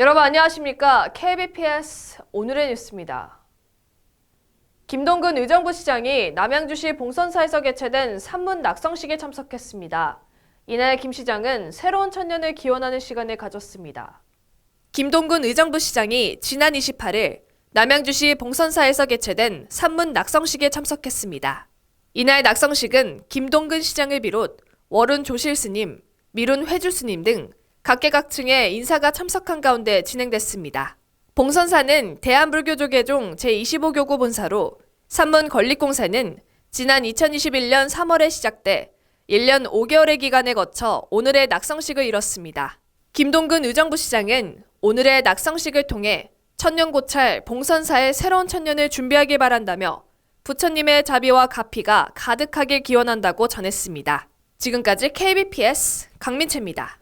여러분 안녕하십니까? KBPS 오늘의 뉴스입니다. 김동근 의정부 시장이 남양주시 봉선사에서 개최된 산문 낙성식에 참석했습니다. 이날 김 시장은 새로운 천년을 기원하는 시간을 가졌습니다. 김동근 의정부 시장이 지난 28일 남양주시 봉선사에서 개최된 산문 낙성식에 참석했습니다. 이날 낙성식은 김동근 시장을 비롯 월운 조실 스님, 미룬 회주 스님 등 각계각층의 인사가 참석한 가운데 진행됐습니다. 봉선사는 대한불교조계종 제25교구 본사로 산문 건립공사는 지난 2021년 3월에 시작돼 1년 5개월의 기간에 거쳐 오늘의 낙성식을 이뤘습니다. 김동근 의정부 시장은 오늘의 낙성식을 통해 천년고찰 봉선사의 새로운 천년을 준비하길 바란다며 부처님의 자비와 가피가 가득하게 기원한다고 전했습니다. 지금까지 KBPS 강민채입니다.